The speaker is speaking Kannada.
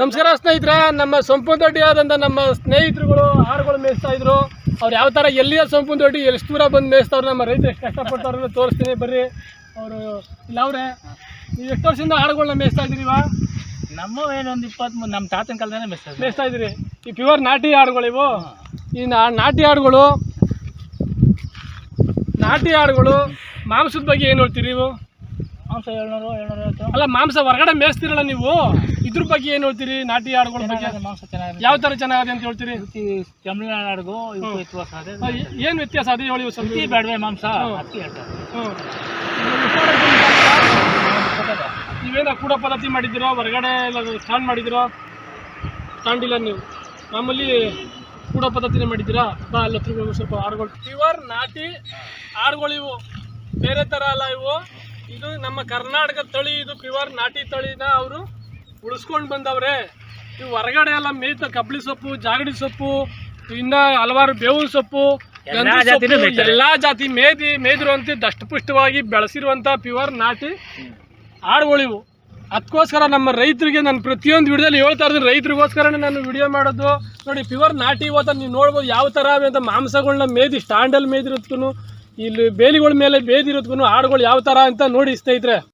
ನಮಸ್ಕಾರ ಸ್ನೇಹಿತರೆ ನಮ್ಮ ಸೊಂಪು ದೊಡ್ಡಿ ಆದಂಥ ನಮ್ಮ ಸ್ನೇಹಿತರುಗಳು ಆರುಗಳು ಮೇಯಿಸ್ತಾ ಇದ್ರು. ಅವ್ರು ಯಾವ ಥರ ಎಲ್ಲಿಯ ಸೊಂಪು ದೊಡ್ಡಿ ಎಷ್ಟು ದೂರ ಬಂದು ಮೇಯಿಸ್ತಾವ್ರು ನಮ್ಮ ರೈತರು ಎಷ್ಟು ಕಷ್ಟಪಡ್ತಾರ ತೋರಿಸ್ತೀನಿ ಬರ್ರಿ. ಅವರು ಇಲ್ಲ ಅವ್ರೆ ನೀವು ಎಷ್ಟು ವರ್ಷದಿಂದ ಆಡುಗಳನ್ನ ಮೇಯಿಸ್ತಾ ಇದ್ದೀರಿ ಇವ ನಮ್ಮ ಏನೊಂದು ಇಪ್ಪತ್ತ್ ನಮ್ಮ ತಾತನ ಕಾಲದಲ್ಲೇ ಮೇಯಿಸ್ತಾ ಮೇಯಿಸ್ತಾ ಇದ್ದೀರಿ. ಈ ಪ್ಯೂರ್ ನಾಟಿ ಹಾಡುಗಳು ಇವು? ಈ ನಾ ನಾಟಿ ಹಾಡುಗಳು ನಾಟಿ ಹಾಡುಗಳು ಮಾಂಸದ ಬಗ್ಗೆ ಏನು ಹೇಳ್ತೀರಿ ನೀವು ಮಾಂಸ ಏಳ್ನೂರು ಏಳ್ನೂರ ಐವತ್ತು ಅಲ್ಲ ಮಾಂಸ ಹೊರಗಡೆ ಮೇಯಿಸ್ತೀರಲ್ಲ ನೀವು? ಇದ್ರ ಬಗ್ಗೆ ಏನು ಹೇಳ್ತೀರಿ? ನಾಟಿ ಆಡುಗಳ ಬಗ್ಗೆ? ಚೆನ್ನಾಗಿದೆ, ಮಾಂಸ ಚೆನ್ನಾಗಿದೆ. ಯಾವ ಥರ ಚೆನ್ನಾಗಿದೆ ಅಂತ ಹೇಳ್ತೀರಿ? ಈ ತಮಿಳುನಾಡಿಗೂ ವ್ಯತ್ಯಾಸ ಅದೇ. ಏನ್ ವ್ಯತ್ಯಾಸ ಅದೇ ಹೇಳಿ ಸ್ವಲ್ಪ. ಬೇಡವೇ ಮಾಂಸ. ಅದಕ್ಕೆ ಹೇಳ್ತಾರೆ. ಹ್ಮ್. ನೀವೇನ ಕೂಡ ಪದ್ಧತಿ ಮಾಡಿದ್ದೀರೋ? ಹೊರಗಡೆ ಸ್ಟ್ಯಾಂಡ್ ಮಾಡಿದ್ದೀರೋ? ತಾಂಡಿಲ್ಲ ನೀವು. ನಮ್ಮಲ್ಲಿ ಕೂಡ ಪದ್ಧತಿನೇ ಮಾಡಿದ್ದೀರಾ? ಬಾ ಅಲ್ಲಿ ಹತ್ರ ಹೋಗಿ ಸ್ವಲ್ಪ ಆಡುಗಳು. ಪ್ಯೂರ್ ನಾಟಿ ಆಡುಗಳು ಇವು. ಬೇರೆ ಥರ ಅಲ್ಲ ಇವು. ಇದು ನಮ್ಮ ಕರ್ನಾಟಕ ತಳಿ ಇದು ಪ್ಯೂರ್ ನಾಟಿ ತಳಿನ ಅವರು ಉಳಿಸ್ಕೊಂಡು ಬಂದವ್ರೆ. ಇವು ಹೊರಗಡೆ ಎಲ್ಲ ಮೇಯ್ತ ಕಬ್ಳಿ ಸೊಪ್ಪು ಜಾಗಡಿ ಸೊಪ್ಪು ಇನ್ನ ಹಲವಾರು ಬೇವಿನ ಸೊಪ್ಪು ಎಲ್ಲಾ ಜಾತಿ ಮೇದಿ ಮೇದಿರುವಂತೆ ದಷ್ಟಪುಷ್ಟವಾಗಿ ಬೆಳೆಸಿರುವಂತ ಪ್ಯೂರ್ ನಾಟಿ ಆಡುಗಳಿವು. ಅದಕ್ಕೋಸ್ಕರ ನಮ್ಮ ರೈತರಿಗೆ ನಾನು ಪ್ರತಿಯೊಂದು ವಿಡಿಯೋದಲ್ಲಿ ಹೇಳ್ತಾ ಇದ್ದೀನಿ ರೈತರಿಗೋಸ್ಕರನೇ ನಾನು ವಿಡಿಯೋ ಮಾಡೋದು. ನೋಡಿ ಪ್ಯೂರ್ ನಾಟಿ ಇವತ್ತು ನೀವು ನೋಡ್ಬೋದು ಯಾವ ಥರ ಅಂತ ಮಾಂಸಗಳನ್ನ ಮೇದಿ ಸ್ಟ್ಯಾಂಡಲ್ಲಿ ಮೇದಿರೋದ್ಕು ಇಲ್ಲಿ ಬೇಲಿಗಳ ಮೇಲೆ ಬೇದಿರೋದ್ಕು ಹಾಡುಗಳು ಯಾವ ಥರ ಅಂತ ನೋಡಿ ಸ್ನೇಹಿತರೆ.